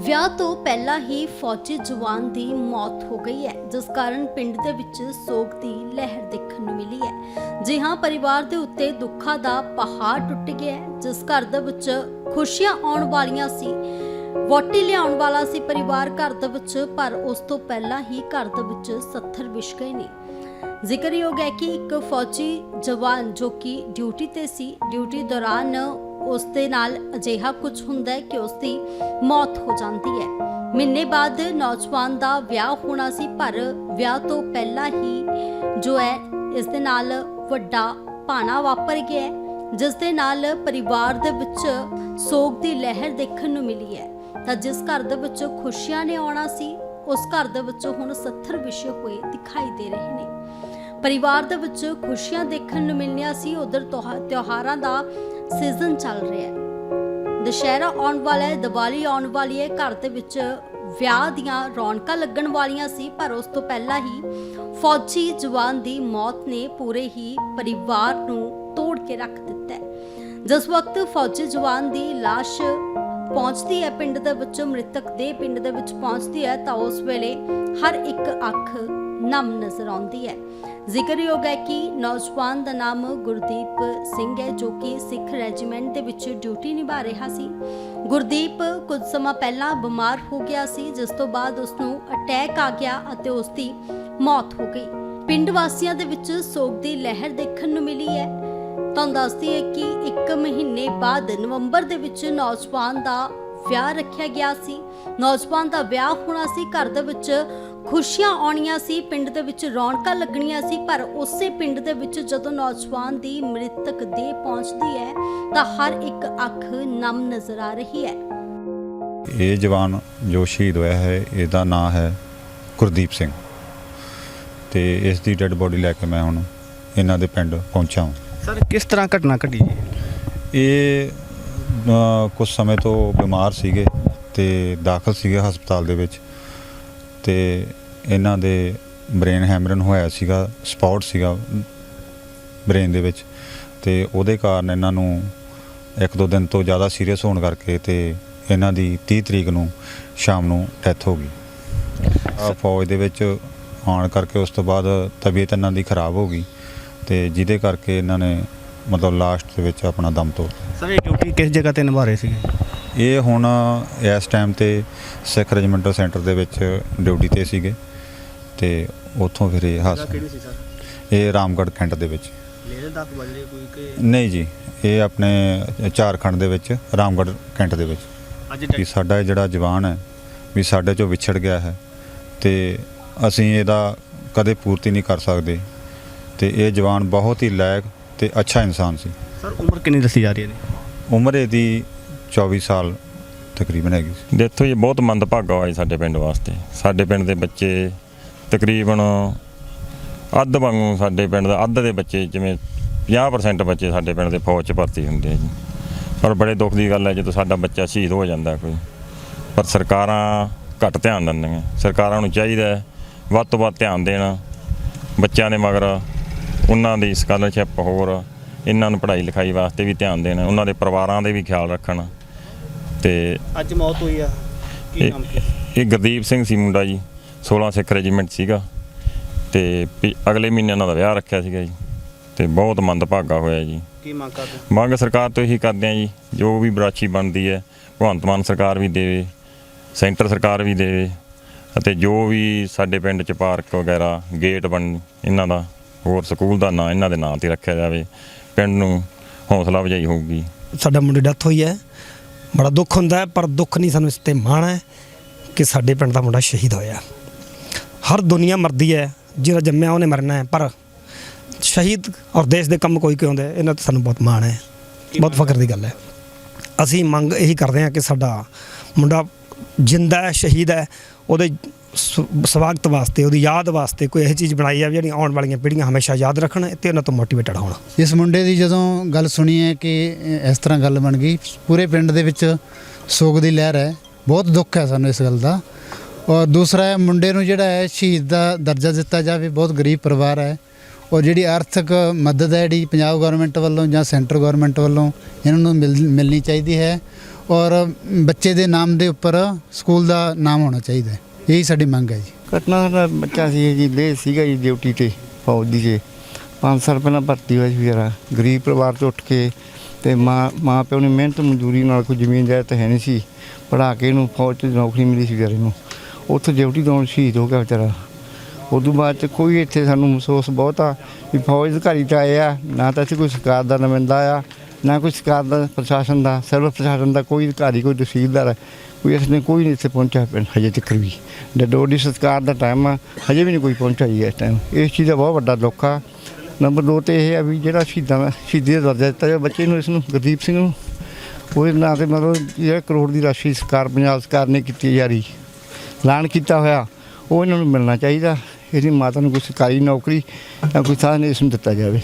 ਵਿਆਹ ਤੋਂ ਪਹਿਲਾਂ ਹੀ ਫੌਜੀ ਜਵਾਨ ਦੀ ਮੌਤ ਹੋ ਗਈ ਹੈ, ਜਿਸ ਕਾਰਨ ਪਿੰਡ ਦੇ ਵਿੱਚ ਸੋਗ ਦੀ ਲਹਿਰ ਦੇਖਣ ਨੂੰ ਮਿਲੀ ਹੈ। ਜੀ ਹਾਂ, ਪਰਿਵਾਰ ਦੇ ਉੱਤੇ ਦੁੱਖਾਂ ਦਾ ਪਹਾੜ ਟੁੱਟ ਗਿਆ ਹੈ, ਜਿਸ ਘਰ ਦੇ ਵਿੱਚ ਖੁਸ਼ੀਆਂ ਆਉਣ ਵਾਲੀਆਂ ਸੀ। ਵੋਟੀ ਲਿਆਉਣ ਵਾਲਾ ਸੀ ਪਰਿਵਾਰ ਘਰ ਦੇ ਵਿੱਚ, ਪਰ ਉਸ ਤੋਂ ਪਹਿਲਾਂ ਹੀ ਘਰ ਦੇ ਵਿੱਚ ਸੱਥਰ ਵਿਛ ਗਏ ਨੇ। ਜ਼ਿਕਰਯੋਗ ਹੈ ਕਿ ਇੱਕ ਫੌਜੀ ਜਵਾਨ ਜੋ ਕਿ ਡਿਊਟੀ ਤੇ ਸੀ, ਡਿਊਟੀ ਦੌਰਾਨ ਉਸ ਦੇ ਨਾਲ ਅਜਿਹਾ ਕੁਝ ਹੁੰਦਾ ਹੈ ਕਿ ਉਸ ਦੀ ਮੌਤ ਹੋ ਜਾਂਦੀ ਹੈ। ਮਹੀਨੇ ਬਾਅਦ ਨੌਜਵਾਨ ਦਾ ਵਿਆਹ ਹੋਣਾ ਸੀ, ਪਰ ਵਿਆਹ ਤੋਂ ਪਹਿਲਾਂ ਹੀ ਜੋ ਹੈ, ਇਸ ਦੇ ਨਾਲ ਵੱਡਾ ਭਾਣਾ ਵਾਪਰ ਗਿਆ ਹੈ, ਜਿਸ ਦੇ ਨਾਲ ਪਰਿਵਾਰ ਦੇ ਵਿੱਚ ਸੋਗ ਦੀ ਲਹਿਰ ਦੇਖਣ ਨੂੰ ਮਿਲੀ ਹੈ। ਤਾਂ ਜਿਸ ਘਰ ਦੇ ਵਿੱਚ ਖੁਸ਼ੀਆਂ ਨੇ ਆਉਣਾ ਸੀ ਉਸ ਘਰ ਦੇ ਵਿੱਚ ਹੁਣ 70 ਵਿਸ਼ੇ ਹੋਏ ਦਿਖਾਈ ਦੇ ਰਹੇ ਨੇ। ਪਰਿਵਾਰ ਦੇ ਵਿੱਚ ਖੁਸ਼ੀਆਂ ਦੇਖਣ ਨੂੰ ਮਿਲਣੀਆਂ ਸੀ, ਉਧਰ ਤਿਉਹਾਰਾਂ ਦਾ ਸੀਜ਼ਨ ਚੱਲ ਰਿਹਾ ਹੈ। ਦੁਸ਼ਹਿਰਾ ਆਉਣ ਵਾਲਾ ਹੈ, ਦੀਵਾਲੀ ਆਉਣ ਵਾਲੀ ਹੈ, ਘਰ ਦੇ ਵਿੱਚ ਵਿਆਹ ਦੀਆਂ ਰੌਣਕਾਂ ਲੱਗਣ ਵਾਲੀਆਂ ਸੀ, ਪਰ ਉਸ ਤੋਂ ਪਹਿਲਾਂ ਹੀ ਫੌਜੀ ਜਵਾਨ ਦੀ ਮੌਤ ਨੇ ਪੂਰੇ ਹੀ ਪਰਿਵਾਰ ਨੂੰ ਤੋੜ ਕੇ ਰੱਖ ਦਿੱਤਾ ਹੈ। ਜਿਸ ਵਕਤ ਫੌਜੀ ਜਵਾਨ ਦੀ ਲਾਸ਼ ਪਹੁੰਚਦੀ ਹੈ, ਪਿੰਡ ਦੇ ਵਿੱਚ ਮ੍ਰਿਤਕ ਦੇ ਪਿੰਡ ਦੇ ਵਿੱਚ ਪਹੁੰਚਦੀ ਹੈ, ਤਾਂ ਉਸ ਵੇਲੇ ਹਰ ਇੱਕ ਅੱਖ ਨਮ ਨਜ਼ਰ ਆਉਂਦੀ ਹੈ। ਜ਼ਿਕਰਯੋਗ ਹੈ ਕਿ ਨੌਜਵਾਨ ਦਾ ਨਾਮ ਗੁਰਦੀਪ ਸਿੰਘ ਹੈ, ਜੋ ਕਿ ਸਿੱਖ ਰੈਜੀਮੈਂਟ ਦੇ ਵਿੱਚ ਡਿਊਟੀ ਨਿਭਾ ਰਿਹਾ ਸੀ। ਗੁਰਦੀਪ ਕੁਝ ਸਮਾਂ ਪਹਿਲਾਂ ਬਿਮਾਰ ਹੋ ਗਿਆ ਸੀ, ਜਿਸ ਤੋਂ ਬਾਅਦ ਉਸ ਨੂੰ ਅਟੈਕ ਆ ਗਿਆ ਅਤੇ ਉਸ ਦੀ ਮੌਤ ਹੋ ਗਈ। ਪਿੰਡ ਵਾਸੀਆਂ ਦੇ ਵਿੱਚ ਸੋਗ ਦੀ ਲਹਿਰ ਦੇਖਣ ਨੂੰ ਮਿਲੀ ਹੈ। ਤੁਹਾਨੂੰ ਦੱਸਦੀ ਹੈ ਕਿ 1 ਮਹੀਨੇ ਬਾਅਦ ਨਵੰਬਰ ਦੇ ਵਿੱਚ ਨੌਜਵਾਨ ਦਾ ਵਿਆਹ ਰੱਖਿਆ ਗਿਆ ਸੀ। ਨੌਜਵਾਨ ਦਾ ਵਿਆਹ ਹੋਣਾ ਸੀ, ਘਰ ਦੇ ਵਿੱਚ ਖੁਸ਼ੀਆਂ ਆਉਣੀਆਂ ਸੀ, ਪਿੰਡ ਦੇ ਵਿੱਚ ਰੌਣਕਾਂ ਲੱਗਣੀਆਂ ਸੀ, ਪਰ ਉਸੇ ਪਿੰਡ ਦੇ ਵਿੱਚ ਜਦੋਂ ਨੌਜਵਾਨ ਦੀ ਮ੍ਰਿਤਕ ਦੇਹ ਪਹੁੰਚਦੀ ਹੈ, ਤਾਂ ਹਰ ਇੱਕ ਅੱਖ ਨਮ ਨਜ਼ਰ ਆ ਰਹੀ ਹੈ। ਇਹ ਜਵਾਨ ਜੋ ਸ਼ਹੀਦ ਹੋਇਆ ਹੈ, ਇਹਦਾ ਨਾਮ ਹੈ ਗੁਰਦੀਪ ਸਿੰਘ। ਤੇ ਇਸ ਦੀ ਡੈੱਡ ਬੋਡੀ ਲੈ ਕੇ ਮੈਂ ਹੁਣ ਇਹਨਾਂ ਦੇ ਪਿੰਡ ਪਹੁੰਚਾ ਹਾਂ। ਸਰ ਕਿਸ ਤਰ੍ਹਾਂ ਘਟਨਾ ਘਟੀ ਜੀ? ਇਹ ਅ, ਕੁਝ ਸਮੇਂ ਤੋਂ ਬਿਮਾਰ ਸੀਗੇ ਤੇ ਦਾਖਲ ਸੀਗੇ ਹਸਪਤਾਲ ਦੇ ਵਿੱਚ ਤੇ ਇਹਨਾਂ ਦੇ ਬ੍ਰੇਨ ਹੈਮਰਨ ਹੋਇਆ ਸੀਗਾ ਸਪੌਟ ਸੀਗਾ ਬ੍ਰੇਨ ਦੇ ਵਿੱਚ ਤੇ ਉਹਦੇ ਕਾਰਨ ਇਹਨਾਂ ਨੂੰ ਇੱਕ ਦੋ ਦਿਨ ਤੋਂ ਜ਼ਿਆਦਾ ਸੀਰੀਅਸ ਹੋਣ ਕਰਕੇ ਤੇ ਇਹਨਾਂ ਦੀ 30 ਤਰੀਕ ਨੂੰ ਸ਼ਾਮ ਨੂੰ ਡੈਥ ਹੋ ਗਈ। ਆ ਫੌਜ ਦੇ ਵਿੱਚ ਆਉਣ ਕਰਕੇ ਉਸ ਤੋਂ ਬਾਅਦ ਤਬੀਅਤ ਇਹਨਾਂ ਦੀ ਖਰਾਬ ਹੋ ਗਈ ਤੇ ਜਿਹਦੇ ਕਰਕੇ ਇਹਨਾਂ ਨੇ ਮਤਲਬ ਲਾਸਟ ਦੇ ਵਿੱਚ ਆਪਣਾ ਦਮ ਤੋੜ ਸਰ ਇਹ ਡਿਊਟੀ ਕਿਸ ਜਗ੍ਹਾ ਤੇ ਨਿਭਾ ਰਹੇ ਸੀਗੇ? ਇਹ ਹੁਣ ਇਸ ਟਾਈਮ ਤੇ ਸਿੱਖ ਰੈਜੀਮੈਂਟਲ ਸੈਂਟਰ ਦੇ ਵਿੱਚ ਡਿਊਟੀ ਤੇ ਸੀਗੇ ਤੇ ਉੱਥੋਂ ਫਿਰ ਇਹ ਹਾਦਸਾ ਸੀ ਸਰ? ਇਹ ਰਾਮਗੜ੍ਹ ਕੈਂਟ ਦੇ ਵਿੱਚ। ਲੇਹ ਤੱਕ ਬਜਰੇ ਕੋਈ ਕਿ ਨਹੀਂ ਜੀ ਇਹ ਆਪਣੇ ਝਾਰਖੰਡ ਦੇ ਵਿੱਚ ਰਾਮਗੜ੍ਹ ਕੈਂਟ ਦੇ ਵਿੱਚ। ਅੱਜ ਸਾਡਾ ਇਹ ਜਿਹੜਾ ਜਵਾਨ ਹੈ ਵੀ ਸਾਡੇ ਚੋਂ ਵਿਛੜ ਗਿਆ ਹੈ ਤੇ ਅਸੀਂ ਇਹਦਾ ਕਦੇ ਪੂਰਤੀ ਨਹੀਂ ਕਰ ਸਕਦੇ। ਤੇ ਇਹ ਜਵਾਨ ਬਹੁਤ ਹੀ ਲਾਇਕ ਤੇ ਅੱਛਾ ਇਨਸਾਨ ਸੀ। ਸਰ ਉਮਰ ਕਿੰਨੀ ਦੱਸੀ ਜਾ ਰਹੀ ਹੈ ਉਮਰ ਇਹਦੀ 24 ਸਾਲ ਤਕਰੀਬਨ ਹੈਗੀ ਸੀ। ਦੇਖੋ ਜੀ ਬਹੁਤ ਮੰਦਭਾਗਾ ਹੋਇਆ ਜੀ ਸਾਡੇ ਪਿੰਡ ਵਾਸਤੇ। ਸਾਡੇ ਪਿੰਡ ਦੇ ਬੱਚੇ ਤਕਰੀਬਨ ਅੱਧ ਵਾਂਗੂ ਸਾਡੇ ਪਿੰਡ ਦਾ ਅੱਧ ਦੇ ਬੱਚੇ ਜਿਵੇਂ 50% ਬੱਚੇ ਸਾਡੇ ਪਿੰਡ ਦੇ ਫੌਜ 'ਚ ਭਰਤੀ ਹੁੰਦੇ ਆ ਜੀ। ਪਰ ਬੜੇ ਦੁੱਖ ਦੀ ਗੱਲ ਹੈ ਜਦੋਂ ਸਾਡਾ ਬੱਚਾ ਸ਼ਹੀਦ ਹੋ ਜਾਂਦਾ ਕੋਈ ਪਰ ਸਰਕਾਰਾਂ ਘੱਟ ਧਿਆਨ ਦਿੰਦੀਆਂ। ਸਰਕਾਰਾਂ ਨੂੰ ਚਾਹੀਦਾ ਹੈ ਵੱਧ ਤੋਂ ਵੱਧ ਧਿਆਨ ਦੇਣ ਬੱਚਿਆਂ ਦੇ ਮਗਰ। ਉਹਨਾਂ ਦੀ ਸਕਾਲਰਸ਼ਿਪ ਹੋਰ ਇਹਨਾਂ ਨੂੰ ਪੜ੍ਹਾਈ ਲਿਖਾਈ ਵਾਸਤੇ ਵੀ ਧਿਆਨ ਦੇਣ ਉਹਨਾਂ ਦੇ ਪਰਿਵਾਰਾਂ ਦੇ ਵੀ ਖਿਆਲ ਰੱਖਣ। ਤੇ ਅੱਜ ਮੌਤ ਹੋਈ ਆ ਕੀ ਨਾਮ ਕੀ ਇਹ ਗੁਰਦੀਪ ਸਿੰਘ ਸੀ ਮੁੰਡਾ ਜੀ 16 ਸਿੱਖ ਰੈਜੀਮੈਂਟ ਸੀਗਾ। ਤੇ ਅਗਲੇ ਮਹੀਨੇ ਉਹਨਾਂ ਦਾ ਵਿਆਹ ਰੱਖਿਆ ਸੀਗਾ ਜੀ ਤੇ ਬਹੁਤ ਮੰਦਭਾਗਾ ਹੋਇਆ ਜੀ। ਕੀ ਮੰਗ ਕਰਦੇ ਮੰਗ ਸਰਕਾਰ ਤੋਂ ਇਹੀ ਕਰਦੇ ਆ ਜੀ ਜੋ ਵੀ ਬਰਾਛੀ ਬਣਦੀ ਹੈ ਭਗਵੰਤ ਮਾਨ ਸਰਕਾਰ ਵੀ ਦੇਵੇ ਸੈਂਟਰ ਸਰਕਾਰ ਵੀ ਦੇਵੇ ਅਤੇ ਜੋ ਵੀ ਸਾਡੇ ਪਿੰਡ ਚ ਪਾਰਕ ਵਗੈਰਾ ਗੇਟ ਬਣ ਇਹਨਾਂ ਦਾ ਹੋਰ ਸਕੂਲ ਦਾ ਨਾਂ ਇਹਨਾਂ ਦੇ ਨਾਂ ਤੇ ਰੱਖਿਆ ਜਾਵੇ ਪਿੰਡ ਨੂੰ ਹੌਸਲਾ ਵਜਾਈ ਹੋਊਗੀ। ਸਾਡਾ ਮੁੰਡੇ ਡੈਥ ਹੋਈ ਹੈ। ਬੜਾ ਦੁੱਖ ਹੁੰਦਾ ਹੈ ਪਰ ਦੁੱਖ ਨਹੀਂ ਸਾਨੂੰ ਇਸ ਤੇ ਮਾਣ ਹੈ ਕਿ ਸਾਡੇ ਪਿੰਡ ਦਾ ਮੁੰਡਾ ਸ਼ਹੀਦ ਹੋਇਆ। ਹਰ ਦੁਨੀਆ ਮਰਦੀ ਹੈ ਜਿਹੜਾ ਜੰਮਿਆ ਉਹਨੇ ਮਰਨਾ ਹੈ ਪਰ ਸ਼ਹੀਦ ਔਰ ਦੇਸ਼ ਦੇ ਕੰਮ ਕੋਈ ਕਿਉਂ ਦੇ ਇਹਨਾਂ ਤੇ ਸਾਨੂੰ ਬਹੁਤ ਮਾਣ ਹੈ। ਬਹੁਤ ਫਖਰ ਦੀ ਗੱਲ ਹੈ। ਅਸੀਂ ਮੰਗ ਇਹੀ ਕਰਦੇ ਹਾਂ ਕਿ ਸਾਡਾ ਮੁੰਡਾ ਜਿੰਦਾ ਹੈ, ਸ਼ਹੀਦ ਹੈ, ਉਹਦੇ ਸ- ਸਵਾਗਤ ਵਾਸਤੇ, ਉਹਦੀ ਯਾਦ ਵਾਸਤੇ ਕੋਈ ਇਹੋ ਚੀਜ਼ ਬਣਾਈ ਜਾਵੇ ਜਿਹੜੀ ਆਉਣ ਵਾਲੀਆਂ ਪੀੜ੍ਹੀਆਂ ਹਮੇਸ਼ਾ ਯਾਦ ਰੱਖਣ ਤੇ ਉਹਨਾਂ ਤੋਂ ਮੋਟੀਵੇਟਡ ਹੋਣ। ਇਸ ਮੁੰਡੇ ਦੀ ਜਦੋਂ ਗੱਲ ਸੁਣੀ ਹੈ ਕਿ ਇਸ ਤਰ੍ਹਾਂ ਗੱਲ ਬਣ ਗਈ, ਪੂਰੇ ਪਿੰਡ ਦੇ ਵਿੱਚ ਸੋਗ ਦੀ ਲਹਿਰ ਹੈ, ਬਹੁਤ ਦੁੱਖ ਹੈ ਸਾਨੂੰ ਇਸ ਗੱਲ ਦਾ। ਔਰ ਦੂਸਰਾ ਹੈ, ਮੁੰਡੇ ਨੂੰ ਜਿਹੜਾ ਹੈ, ਸ਼ਹੀਦ ਦਾ ਦਰਜਾ ਦਿੱਤਾ ਜਾਵੇ, ਬਹੁਤ ਗਰੀਬ ਪਰਿਵਾਰ ਹੈ। ਔਰ ਜਿਹੜੀ ਆਰਥਿਕ ਮਦਦ ਹੈ ਜਿਹੜੀ ਪੰਜਾਬ ਗਵਰਨਮੈਂਟ ਵੱਲੋਂ ਜਾਂ ਸੈਂਟਰ ਗਵਰਨਮੈਂਟ ਵੱਲੋਂ, ਇਹਨਾਂ ਨੂੰ ਮਿਲ- ਮਿਲਣੀ ਚਾਹੀਦੀ ਹੈ। ਔਰ ਬੱਚੇ ਦੇ ਨਾਮ ਦੇ ਉੱਪਰ ਸਕੂਲ ਦਾ ਨਾਮ ਹੋਣਾ ਚਾਹੀਦਾ ਹੈ। ਇਹੀ ਸਾਡੀ ਮੰਗ ਹੈ ਜੀ। ਘਟਨਾ ਦਾ ਬੱਚਾ ਸੀ ਜੀ ਲੇ ਸੀਗਾ ਜੀ ਡਿਊਟੀ ਤੇ, ਫੌਜ ਦੀ ਜੇ। 5 ਸਾਲ ਪਹਿਲਾਂ ਭਰਤੀ ਹੋਇਆ ਸੀ ਵਿਚਾਰਾ। ਗਰੀਬ ਪਰਿਵਾਰ ਤੋਂ ਉੱਠ ਕੇ ਤੇ ਮਾਂ ਮਾਂ ਪਿਓ ਨੇ ਮਿਹਨਤ ਮਜ਼ਦੂਰੀ ਨਾਲ ਕੋਈ ਜ਼ਮੀਨ ਜਾਇਦਾਦ ਹੈ ਨਹੀਂ ਸੀ। ਪੜਾ ਕੇ ਇਹਨੂੰ ਫੌਜ 'ਚ ਨੌਕਰੀ ਮਿਲੀ ਸੀ ਵਿਚਾਰੇ ਨੂੰ। ਉੱਥੇ ਡਿਊਟੀ ਤੋਂ ਸ਼ਹੀਦ ਹੋ ਗਿਆ ਵਿਚਾਰਾ। ਉਦੋਂ ਬਾਅਦ ਚ ਕੋਈ ਇੱਥੇ ਸਾਨੂੰ ਮਹਿਸੂਸ ਬਹੁਤ ਆ ਵੀ ਫੌਜ ਅਧਿਕਾਰੀ ਤਾਂ ਆਏ ਆ, ਨਾ ਤਾਂ ਇੱਥੇ ਕੋਈ ਸਰਕਾਰ ਦਾ ਨੁਮਾਇੰਦਾ ਆ ਨਾ ਕੋਈ ਸਰਕਾਰ ਦਾ ਪ੍ਰਸ਼ਾਸਨ ਦਾ ਸਿਵਲ ਪ੍ਰਸ਼ਾਸਨ ਦਾ, ਕੋਈ ਅਧਿਕਾਰੀ, ਕੋਈ ਤਹਿਸੀਲਦਾਰ, ਕੋਈ ਇਸ ਨੇ ਕੋਈ ਨਹੀਂ ਇੱਥੇ ਪਹੁੰਚਿਆ ਪਿੰਡ, ਹਜੇ ਤੱਕ ਵੀ। ਡਡੋਡੀ ਸਰਕਾਰ ਦਾ ਟਾਈਮ ਆ, ਹਜੇ ਵੀ ਨਹੀਂ ਕੋਈ ਪਹੁੰਚਿਆ ਜੀ ਇਸ ਟਾਈਮ ਇਸ ਚੀਜ਼ ਦਾ ਬਹੁਤ ਵੱਡਾ ਦੁੱਖ ਆ। ਨੰਬਰ 2 ਤੇ ਇਹ ਆ ਵੀ ਜਿਹੜਾ ਸ਼ਹੀਦਾਂ ਦਾ, ਸ਼ਹੀਦੀ ਦਾ ਦਰਜਾ ਦਿੱਤਾ ਜਾਵੇ, ਬੱਚੇ ਨੂੰ ਇਸ ਨੂੰ, ਗੁਰਦੀਪ ਸਿੰਘ ਨੂੰ, ਉਹਦੇ ਨਾਂ ਤੇ ਮਤਲਬ ਜਿਹੜਾ ਕਰੋੜ ਦੀ ਰਾਸ਼ੀ ਸਰਕਾਰ, ਪੰਜਾਬ ਸਰਕਾਰ ਨੇ ਕੀਤੀ ਜਾਰੀ। ਐਲਾਨ ਕੀਤਾ ਹੋਇਆ, ਉਹ ਇਹਨਾਂ ਨੂੰ ਮਿਲਣਾ ਚਾਹੀਦਾ। ਇਹਦੀ ਮਾਤਾ ਨੂੰ ਕੋਈ ਸਰਕਾਰੀ ਨੌਕਰੀ ਜਾਂ ਕੋਈ ਸਾਧਨ ਇਸ ਨੂੰ ਦਿੱਤਾ ਜਾਵੇ।